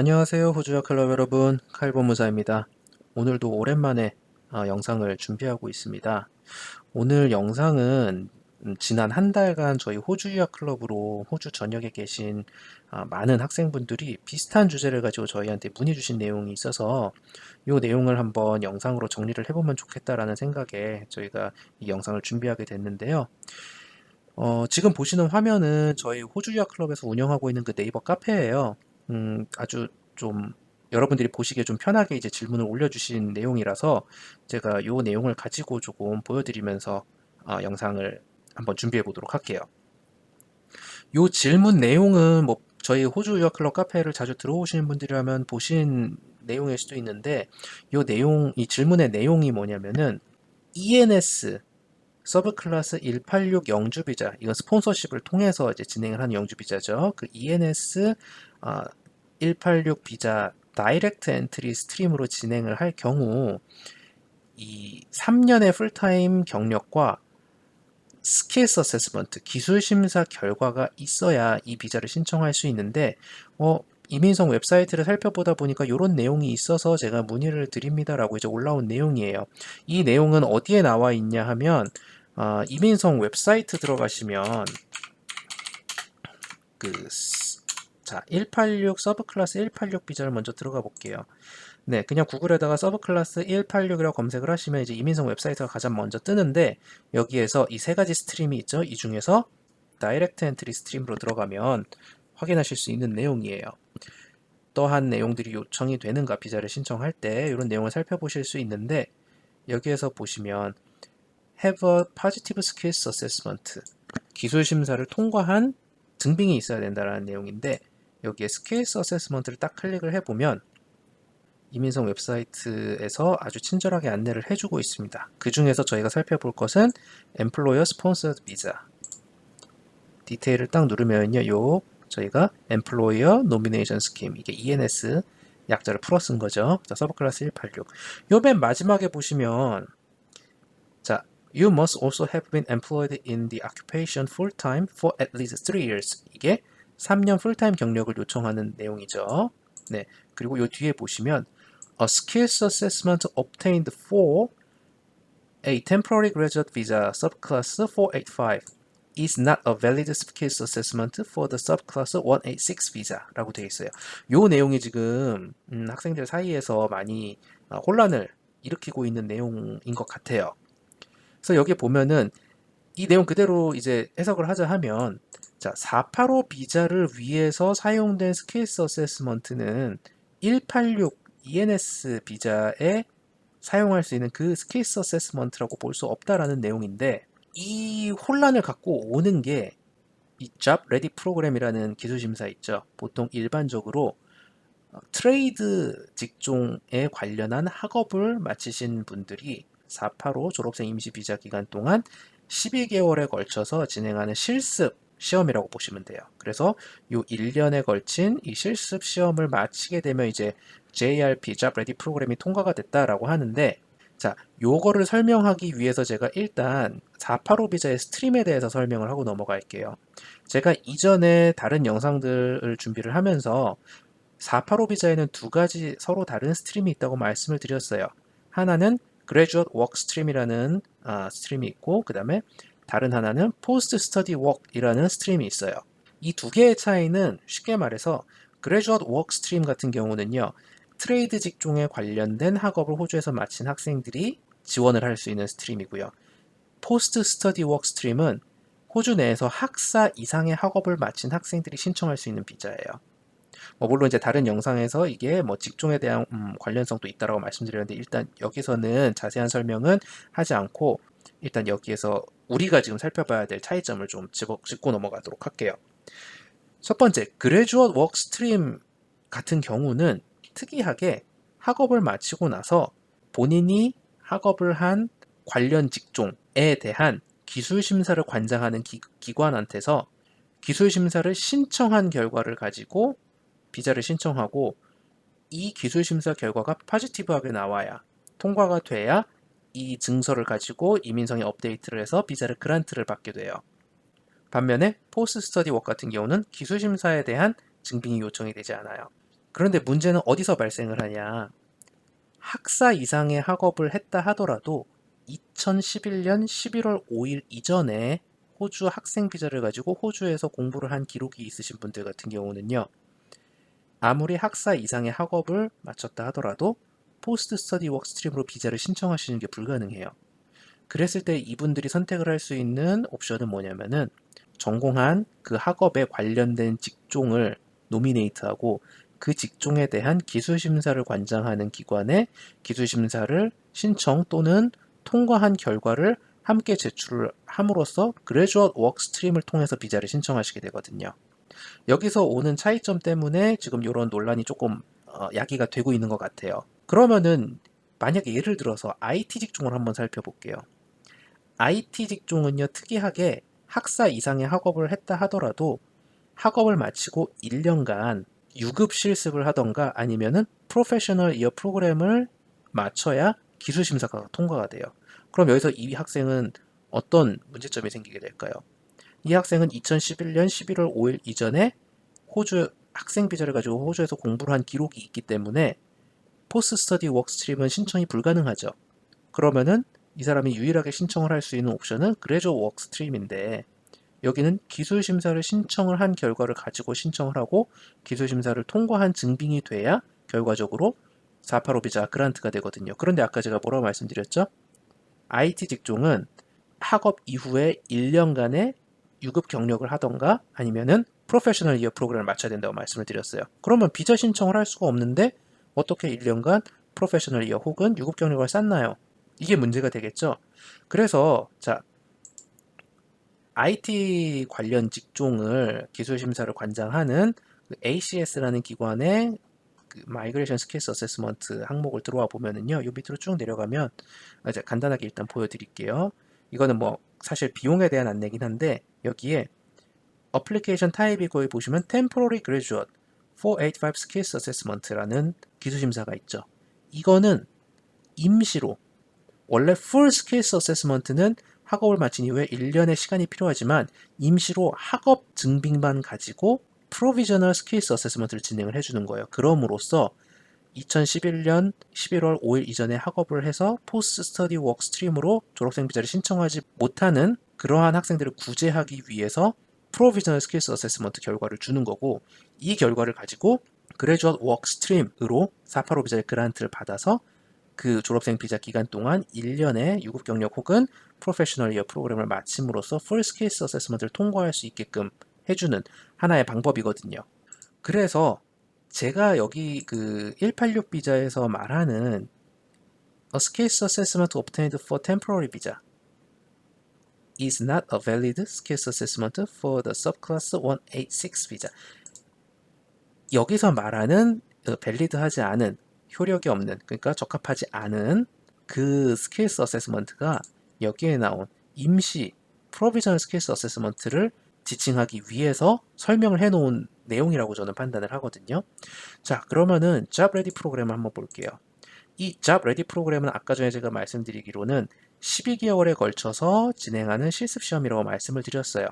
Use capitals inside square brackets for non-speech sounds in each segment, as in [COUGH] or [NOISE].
안녕하세요 호주야 클럽 여러분. 칼본무사입니다. 오늘도 오랜만에 어, 영상을 준비하고 있습니다. 오늘 영상은 음, 지난 한 달간 저희 호주 유학 클럽으로 호주 전역에 계신 아, 많은 학생분들이 비슷한 주제를 가지고 저희한테 문의 주신 내용이 있어서 이 내용을 한번 영상으로 정리를 해보면 좋겠다라는 생각에 저희가 이 영상을 준비하게 됐는데요. 어, 지금 보시는 화면은 저희 호주 유학 클럽에서 운영하고 있는 그 네이버 카페예요 음, 아주 좀 여러분들이 보시기에 좀 편하게 이제 질문을 올려주신 내용이라서 제가 요 내용을 가지고 조금 보여드리면서 아, 영상을 한번 준비해 보도록 할게요. 요 질문 내용은 뭐 저희 호주 유학 클럽 카페를 자주 들어오시는 분들이라면 보신 내용일 수도 있는데 요 내용 이 질문의 내용이 뭐냐면은 ENS 서브 클래스 186 영주 비자 이건 스폰서십을 통해서 이제 진행을 하는 영주 비자죠. 그 ENS 아, 186 비자 다이렉트 엔트리 스트림으로 진행을 할 경우 이 3년의 풀타임 경력과 스킬스 어세스먼트 기술 심사 결과가 있어야 이 비자를 신청할 수 있는데 어 이민성 웹사이트를 살펴보다 보니까 이런 내용이 있어서 제가 문의를 드립니다라고 이제 올라온 내용이에요. 이 내용은 어디에 나와 있냐 하면 어, 이민성 웹사이트 들어가시면 그 자, 186 서브 클래스 186 비자를 먼저 들어가 볼게요. 네, 그냥 구글에다가 서브 클래스 186이라고 검색을 하시면 이제 이민성 웹사이트가 가장 먼저 뜨는데 여기에서 이 세 가지 스트림이 있죠. 이 중에서 다이렉트 엔트리 스트림으로 들어가면 확인하실 수 있는 내용이에요. 또한 내용들이 요청이 되는가 비자를 신청할 때 이런 내용을 살펴보실 수 있는데 여기에서 보시면 have a positive skills assessment 기술 심사를 통과한 증빙이 있어야 된다는 내용인데 여기에 스케일스 어세스먼트를 딱 클릭을 해보면 이민성 웹사이트에서 아주 친절하게 안내를 해주고 있습니다. 그 중에서 저희가 살펴볼 것은 Employer Sponsored Visa 디테일을 딱 누르면요, 요 저희가 Employer Nomination Scheme 이게 ENS 약자를 풀어 쓴 거죠. 자, 서브 클래스 186. 요 맨 마지막에 보시면 자, You must also have been employed in the occupation full time for at least 3 years. 이게 3년 풀타임 경력을 요청하는 내용이죠. 네. 그리고 요 뒤에 보시면 a skills assessment obtained for a temporary graduate visa subclass 485 is not a valid skills assessment for the subclass 186 visa라고 되어 있어요. 요 내용이 지금 음, 학생들 사이에서 많이 어, 혼란을 일으키고 있는 내용인 것 같아요. 그래서 여기 보면은 이 내용 그대로 이제 해석을 하자 하면 자, 485 비자를 위해서 사용된 스케일스 어세스먼트는 186 ENS 비자에 사용할 수 있는 그 스케일스 어세스먼트라고 볼 수 없다라는 내용인데 이 혼란을 갖고 오는 게이 Job Ready 프로그램이라는 기술 심사 있죠. 보통 일반적으로 어, 트레이드 직종에 관련한 학업을 마치신 분들이 485 졸업생 임시 비자 기간 동안 12개월에 걸쳐서 진행하는 실습 시험이라고 보시면 돼요. 그래서 이 1년에 걸친 이 실습 시험을 마치게 되면 이제 JRP, Job Ready 프로그램이 통과가 됐다라고 하는데 자, 요거를 설명하기 위해서 제가 일단 485 비자의 스트림에 대해서 설명을 하고 넘어갈게요. 제가 이전에 다른 영상들을 준비를 하면서 485 비자에는 두 가지 서로 다른 스트림이 있다고 말씀을 드렸어요. 하나는 Graduate Work Stream이라는 아, 스트림이 있고 그 다음에 다른 하나는 포스트 스터디 워크이라는 스트림이 있어요. 이 두 개의 차이는 쉽게 말해서 그레주얼 워크 스트림 같은 경우는요. 트레이드 직종에 관련된 학업을 호주에서 마친 학생들이 지원을 할 수 있는 스트림이고요. 포스트 스터디 워크 스트림은 호주 내에서 학사 이상의 학업을 마친 학생들이 신청할 수 있는 비자예요. 뭐 물론 이제 다른 영상에서 이게 뭐 직종에 대한 음, 관련성도 있다라고 말씀드렸는데 일단 여기서는 자세한 설명은 하지 않고 일단 여기에서 우리가 지금 살펴봐야 될 차이점을 좀 짚고 넘어가도록 할게요. 첫 번째, 그레주얼 워크 스트림 같은 경우는 특이하게 학업을 마치고 나서 본인이 학업을 한 관련 직종에 대한 기술 심사를 관장하는 기, 기관한테서 기술 심사를 신청한 결과를 가지고 비자를 신청하고 이 기술 심사 결과가 파지티브하게 나와야 통과가 돼야 이 증서를 가지고 이민성에 업데이트를 해서 비자를 그란트를 받게 돼요. 반면에 포스트 스터디 웍 같은 경우는 기술 심사에 대한 증빙이 요청이 되지 않아요. 그런데 문제는 어디서 발생을 하냐? 학사 이상의 학업을 했다 하더라도 2011년 11월 5일 이전에 호주 학생 비자를 가지고 호주에서 공부를 한 기록이 있으신 분들 같은 경우는요. 아무리 학사 이상의 학업을 마쳤다 하더라도 포스트 스터디 워크스트림으로 비자를 신청하시는 게 불가능해요. 그랬을 때 이분들이 선택을 할 수 있는 옵션은 뭐냐면은 전공한 그 학업에 관련된 직종을 노미네이트하고 그 직종에 대한 기술 심사를 관장하는 기관에 기술 심사를 신청 또는 통과한 결과를 함께 제출을 함으로써 그레주얼 워크 스트림을 통해서 비자를 신청하시게 되거든요. 여기서 오는 차이점 때문에 지금 이런 논란이 조금 어, 야기가 되고 있는 것 같아요. 그러면은 만약에 예를 들어서 IT 직종을 한번 살펴볼게요. IT 직종은요 특이하게 학사 이상의 학업을 했다 하더라도 학업을 마치고 1년간 유급 실습을 하던가 아니면은 프로페셔널 이어 프로그램을 마쳐야 기술 심사가 통과가 돼요. 그럼 여기서 이 학생은 어떤 문제점이 생기게 될까요? 이 학생은 2011년 11월 5일 이전에 호주 학생 비자를 가지고 호주에서 공부를 한 기록이 있기 때문에 포스트 스터디 워크스트림은 신청이 불가능하죠. 그러면은 이 사람이 유일하게 신청을 할 수 있는 옵션은 그레저 워크스트림인데 여기는 기술 심사를 신청을 한 결과를 가지고 신청을 하고 기술 심사를 통과한 증빙이 돼야 결과적으로 485 비자 그란트가 되거든요. 그런데 아까 제가 뭐라고 말씀드렸죠? IT 직종은 학업 이후에 1년간의 유급 경력을 하던가 아니면은 프로페셔널 이어 프로그램을 마쳐야 된다고 말씀을 드렸어요. 그러면 비자 신청을 할 수가 없는데 어떻게 1년간 프로페셔널 이어 혹은 유급 경력을 쌓나요? 이게 문제가 되겠죠. 그래서 자 IT 관련 직종을 기술 심사를 관장하는 그 ACS라는 기관의 그 마이그레이션 스킬스 어세스먼트 항목을 들어와 보면은요. 요 밑으로 쭉 내려가면 아, 이제 간단하게 일단 보여 드릴게요. 이거는 뭐 사실 비용에 대한 안내긴 한데 여기에 어플리케이션 타입이 거기 보시면 Temporary 485 Skills Assessment라는 기술 심사가 있죠. 이거는 임시로 원래 Full Skills Assessment는 학업을 마친 이후에 1년의 시간이 필요하지만 임시로 학업 증빙만 가지고 Provisional Skills Assessment를 진행을 해주는 거예요. 그럼으로써 2011년 11월 5일 이전에 학업을 해서 포스트 스터디 워크 스트림으로 졸업생 비자를 신청하지 못하는 그러한 학생들을 구제하기 위해서 프로비저널 스킬스 어세스먼트 결과를 주는 거고 이 결과를 가지고 그레주얼 워크 스트림으로 485 비자의 그란트를 받아서 그 졸업생 비자 기간 동안 1년의 유급 경력 혹은 프로페셔널 이어 프로그램을 마침으로써 풀 스킬스 어세스먼트를 통과할 수 있게끔 해주는 하나의 방법이거든요. 그래서 제가 여기 그 186 비자에서 말하는 A skills assessment obtained for temporary visa is not a valid skills assessment for the subclass 186 visa. 여기서 말하는 밸리드하지 않은 효력이 없는 그러니까 적합하지 않은 그 스킬스 어세스먼트가 여기에 나온 임시 프로비저널 스킬스 어세스먼트를 지칭하기 위해서 설명을 해놓은 내용이라고 저는 판단을 하거든요. 자, 그러면은 Job Ready 프로그램을 한번 볼게요. 이 Job Ready 프로그램은 아까 전에 제가 말씀드리기로는 12개월에 걸쳐서 진행하는 실습 시험이라고 말씀을 드렸어요.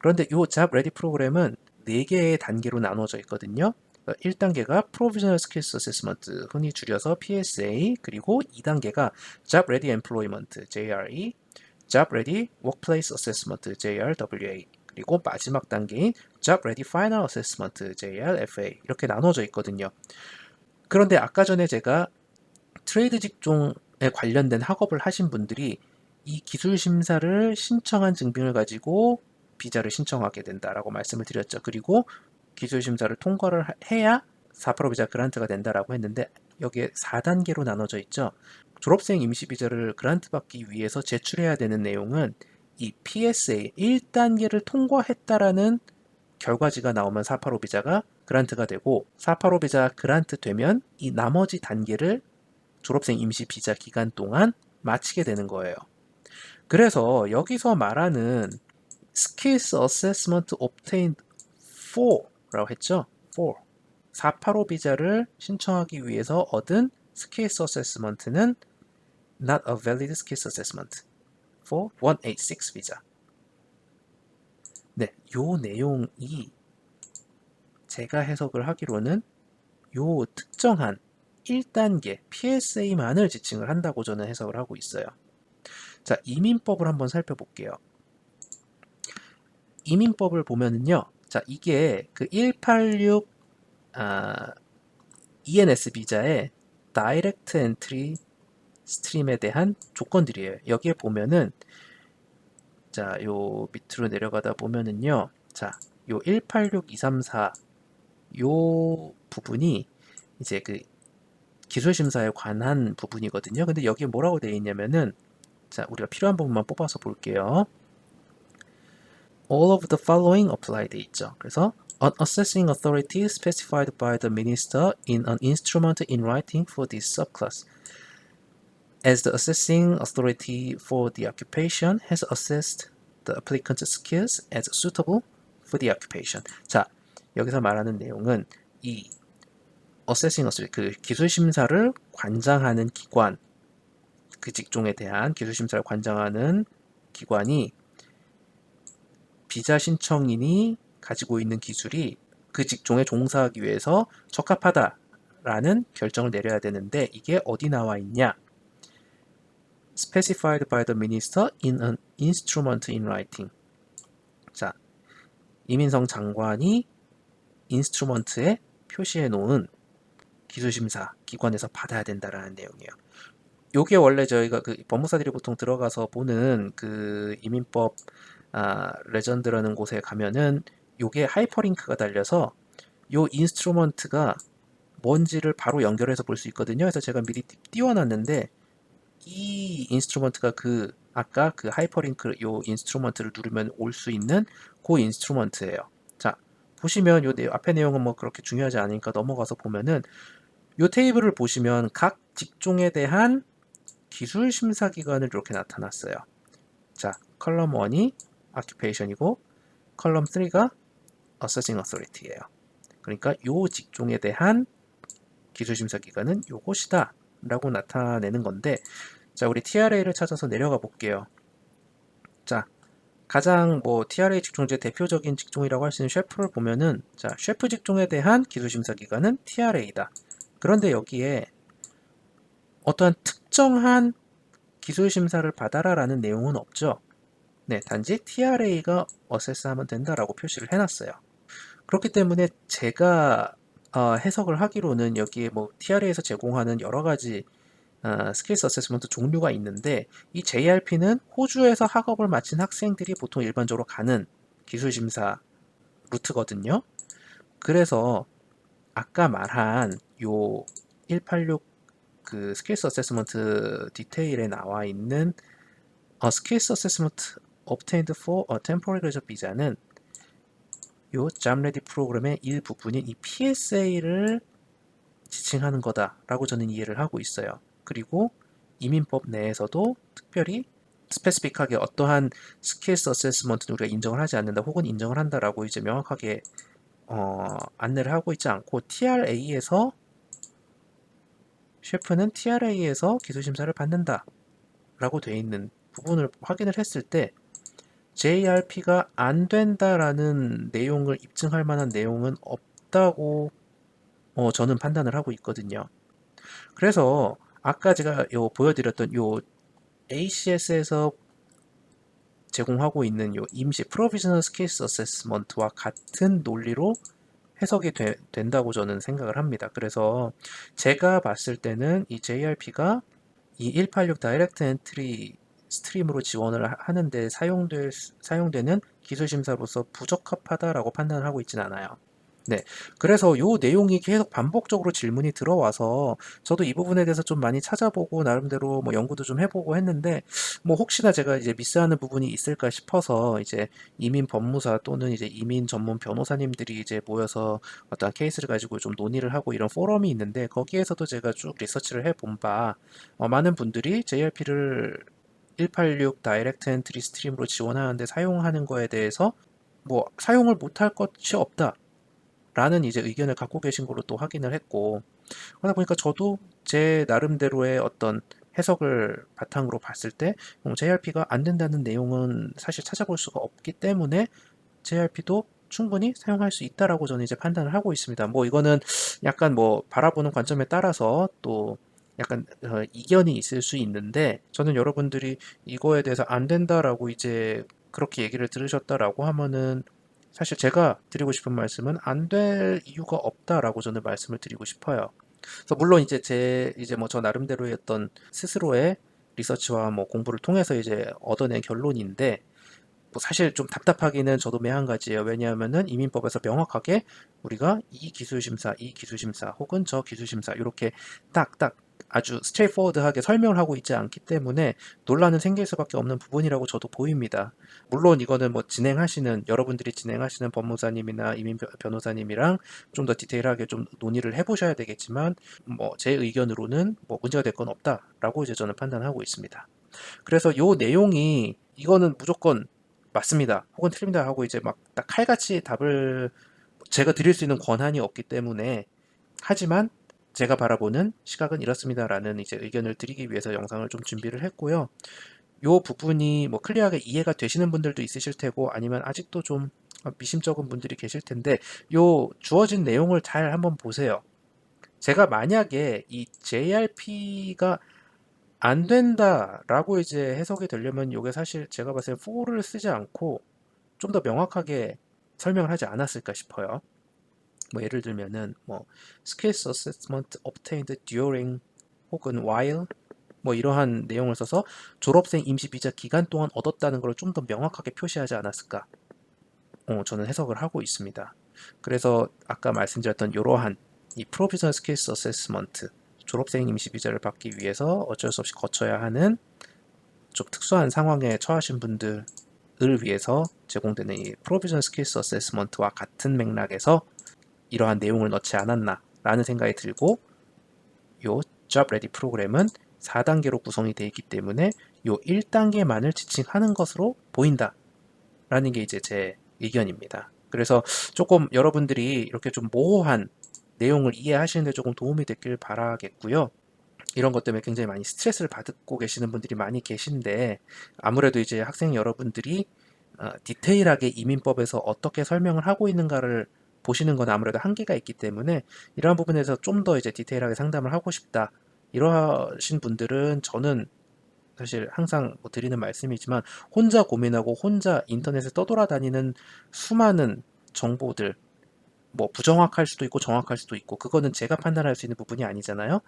그런데 이 Job Ready 프로그램은 4개의 단계로 나눠져 있거든요. 1단계가 Provisional Skills Assessment, 흔히 줄여서 PSA, 그리고 2단계가 Job Ready Employment, JRE, Job Ready Workplace Assessment, JRWA, 그리고 마지막 단계인 Job Ready Final Assessment, JRFA 이렇게 나눠져 있거든요. 그런데 아까 전에 제가 트레이드 직종에 관련된 학업을 하신 분들이 이 기술 심사를 신청한 증빙을 가지고 비자를 신청하게 된다라고 말씀을 드렸죠. 그리고 기술 심사를 통과를 해야 4% 비자 그란트가 된다라고 했는데 여기에 4단계로 나눠져 있죠. 졸업생 임시 비자를 그란트 받기 위해서 제출해야 되는 내용은 이 PSA 1단계를 통과했다라는 결과지가 나오면 485 비자가 그란트가 되고 485 비자 그란트 되면 이 나머지 단계를 졸업생 임시 비자 기간 동안 마치게 되는 거예요. 그래서 여기서 말하는 Skills Assessment Obtained for 라고 했죠. 4. 485 비자를 신청하기 위해서 얻은 Skills Assessment는 not a valid Skills Assessment for 186 비자. 네, 요 내용이 제가 해석을 하기로는 요 특정한 1단계 PSA만을 지칭을 한다고 저는 해석을 하고 있어요. 자, 이민법을 한번 살펴볼게요. 이민법을 보면은요. 자, 이게 그 186 아, ENS 비자의 다이렉트 엔트리 스트림에 대한 조건들이에요. 여기에 보면은 자, 요 밑으로 내려가다 보면은요. 자, 요 186234, 요 부분이 이제 그 기술 심사에 관한 부분이거든요. 근데 여기에 뭐라고 되어 있냐면은 자, 우리가 필요한 부분만 뽑아서 볼게요. All of the following apply 돼 있죠. 그래서 an assessing authority specified by the minister in an instrument in writing for this subclass. As the assessing authority for the occupation has assessed the applicant's skills as suitable for the occupation. 자, 여기서 말하는 내용은 이 assessing authority, 그 기술 심사를 관장하는 기관, 그 직종에 대한 기술 심사를 관장하는 기관이 비자 신청인이 가지고 있는 기술이 그 직종에 종사하기 위해서 적합하다라는 결정을 내려야 되는데 이게 어디 나와 있냐? specified by the minister in an instrument in writing. 자, 이민성 장관이 인스트루먼트에 표시해 놓은 기술심사 기관에서 받아야 된다라는 내용이에요. 요게 원래 저희가 그 법무사들이 보통 들어가서 보는 그 이민법 아, 레전드라는 곳에 가면은 요게 하이퍼링크가 달려서 요 인스트루먼트가 뭔지를 바로 연결해서 볼 수 있거든요. 그래서 제가 미리 띄워놨는데 이 인스트루먼트가 그 아까 그 하이퍼링크 요 인스트루먼트를 누르면 올 수 있는 그 인스트루먼트예요. 자 보시면 요 내, 앞에 내용은 뭐 그렇게 중요하지 않으니까 넘어가서 보면은 요 테이블을 보시면 각 직종에 대한 기술 심사 기관을 이렇게 나타났어요. 자 컬럼 1이 occupation이고 컬럼 3가 assessing authority예요. 그러니까 요 직종에 대한 기술 심사 기관은 요것이다 라고 나타내는 건데 자 우리 TRA를 찾아서 내려가 볼게요. 자 가장 뭐 TRA 직종 제 대표적인 직종이라고 할 수 있는 셰프를 보면은 자 셰프 직종에 대한 기술 심사 기관은 TRA다. 그런데 여기에 어떠한 특정한 기술 심사를 받아라라는 내용은 없죠. 네, 단지 TRA가 어세스하면 된다라고 표시를 해놨어요. 그렇기 때문에 제가 어, 해석을 하기로는 여기에 뭐 TRA에서 제공하는 여러 가지 어, 스킬스 어세스먼트 종류가 있는데 이 JRP는 호주에서 학업을 마친 학생들이 보통 일반적으로 가는 기술 심사 루트거든요. 그래서 아까 말한 요 186 그 스킬스 어세스먼트 디테일에 나와 있는 어, 스킬스 어세스먼트 obtained for a temporary graduate 비자는 요 잠레디 프로그램의 일부분인 이 PSA를 지칭하는 거다라고 저는 이해를 하고 있어요. 그리고 이민법 내에서도 특별히 스페시픽하게 어떠한 스킬스 어세스먼트는 우리가 인정을 하지 않는다 혹은 인정을 한다라고 이제 명확하게 어, 안내를 하고 있지 않고 TRA에서 셰프는 TRA에서 기술 심사를 받는다 라고 되어 있는 부분을 확인을 했을 때 JRP가 안 된다라는 내용을 입증할 만한 내용은 없다고 어, 저는 판단을 하고 있거든요. 그래서 아까 제가 요 보여드렸던 요 ACS에서 제공하고 있는 요 임시 Provisional Skills Assessment와 같은 논리로 해석이 되, 된다고 저는 생각을 합니다. 그래서 제가 봤을 때는 이 JRP가 이 186 다이렉트 엔트리 스트림으로 지원을 하는데 사용될, 사용되는 기술 심사로서 부적합하다라고 판단을 하고 있진 않아요. 네. 그래서 요 내용이 계속 반복적으로 질문이 들어와서 저도 이 부분에 대해서 좀 많이 찾아보고 나름대로 뭐 연구도 좀 해보고 했는데 뭐 혹시나 제가 이제 미스하는 부분이 있을까 싶어서 이제 이민 법무사 또는 이제 이민 전문 변호사님들이 이제 모여서 어떤 케이스를 가지고 좀 논의를 하고 이런 포럼이 있는데 거기에서도 제가 쭉 리서치를 해본 바 어, 많은 분들이 JRP를 186 다이렉트 엔트리 스트림으로 지원하는데 사용하는 거에 대해서 뭐 사용을 못할 것이 없다. 라는 이제 의견을 갖고 계신 걸로 또 확인을 했고 그러다 보니까 저도 제 나름대로의 어떤 해석을 바탕으로 봤을 때 JRP가 안 된다는 내용은 사실 찾아볼 수가 없기 때문에 JRP도 충분히 사용할 수 있다라고 저는 이제 판단을 하고 있습니다. 뭐 이거는 약간 뭐 바라보는 관점에 따라서 또 약간 어, 이견이 있을 수 있는데 저는 여러분들이 이거에 대해서 안 된다라고 이제 그렇게 얘기를 들으셨다라고 하면은 사실 제가 드리고 싶은 말씀은 안 될 이유가 없다라고 저는 말씀을 드리고 싶어요. 그래서 물론 이제 제 이제 뭐 저 나름대로의 어떤 스스로의 리서치와 뭐 공부를 통해서 이제 얻어낸 결론인데 뭐 사실 좀 답답하기는 저도 매한 가지예요. 왜냐하면은 이민법에서 명확하게 우리가 이 기술 심사, 이 기술 심사 혹은 저 기술 심사 이렇게 딱딱 아주 스트레이트포워드하게 설명을 하고 있지 않기 때문에 논란은 생길 수밖에 없는 부분이라고 저도 보입니다. 물론 이거는 뭐 진행하시는 여러분들이 진행하시는 법무사님이나 이민 변- 변호사님이랑 좀 더 디테일하게 좀 논의를 해보셔야 되겠지만 뭐 제 의견으로는 뭐 문제가 될 건 없다라고 이제 저는 판단하고 있습니다. 그래서 요 내용이 이거는 무조건 맞습니다. 혹은 틀립니다 하고 이제 막딱 칼같이 답을 제가 드릴 수 있는 권한이 없기 때문에 하지만 제가 바라보는 시각은 이렇습니다라는 이제 의견을 드리기 위해서 영상을 좀 준비를 했고요. 요 부분이 뭐 클리어하게 이해가 되시는 분들도 있으실 테고 아니면 아직도 좀 미심쩍은 분들이 계실 텐데 요 주어진 내용을 잘 한번 보세요. 제가 만약에 이 JRP가 안 된다라고 이제 해석이 되려면 이게 사실 제가 봤을 때 for를 쓰지 않고 좀 더 명확하게 설명을 하지 않았을까 싶어요. 뭐 예를 들면은 뭐 skills assessment obtained during 혹은 while 뭐 이러한 내용을 써서 졸업생 임시 비자 기간 동안 얻었다는 걸 좀 더 명확하게 표시하지 않았을까? 어, 저는 해석을 하고 있습니다. 그래서 아까 말씀드렸던 이러한 이 provisional skills assessment 졸업생 임시 비자를 받기 위해서 어쩔 수 없이 거쳐야 하는 좀 특수한 상황에 처하신 분들을 위해서 제공되는 이 provisional skills assessment와 같은 맥락에서 이러한 내용을 넣지 않았나 라는 생각이 들고 요 job ready 프로그램은 4단계로 구성이 되어 있기 때문에 요 1단계만을 지칭하는 것으로 보인다. 라는 게 이제 제 의견입니다. 그래서 조금 여러분들이 이렇게 좀 모호한 내용을 이해하시는데 조금 도움이 됐길 바라겠고요. 이런 것 때문에 굉장히 많이 스트레스를 받고 계시는 분들이 많이 계신데 아무래도 이제 학생 여러분들이 어, 디테일하게 이민법에서 어떻게 설명을 하고 있는가를 보시는 건 아무래도 한계가 있기 때문에 이러한 부분에서 좀 더 이제 디테일하게 상담을 하고 싶다. 이러하신 분들은 저는 사실 항상 뭐 드리는 말씀이지만 혼자 고민하고 혼자 인터넷에 떠돌아다니는 수많은 정보들 뭐 부정확할 수도 있고 정확할 수도 있고 그거는 제가 판단할 수 있는 부분이 아니잖아요.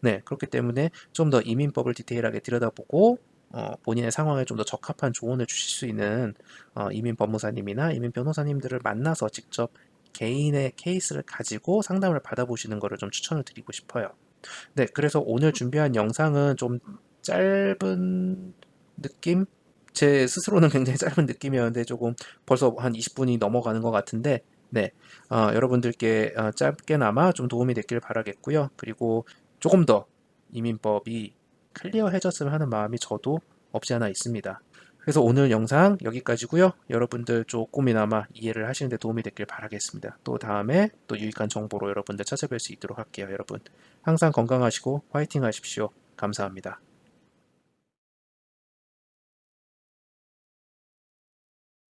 네, 그렇기 때문에 좀 더 이민법을 디테일하게 들여다보고 어, 본인의 상황에 좀 더 적합한 조언을 주실 수 있는 어, 이민 법무사님이나 이민 변호사님들을 만나서 직접 개인의 케이스를 가지고 상담을 받아보시는 것을 좀 추천을 드리고 싶어요. 네, 그래서 오늘 준비한 영상은 좀 짧은 느낌? 제 스스로는 [LAUGHS] 굉장히 짧은 느낌이었는데 조금 벌써 한 20분이 넘어가는 것 같은데 네, 어, 여러분들께 어, 짧게나마 좀 도움이 됐길 바라겠고요. 그리고 조금 더 이민법이 클리어해졌으면 하는 마음이 저도 없지 않아 있습니다. 그래서 오늘 영상 여기까지고요. 여러분들 조금이나마 이해를 하시는 데 도움이 됐길 바라겠습니다. 또 다음에 또 유익한 정보로 여러분들 찾아뵐 수 있도록 할게요. 여러분 항상 건강하시고 화이팅 하십시오. 감사합니다.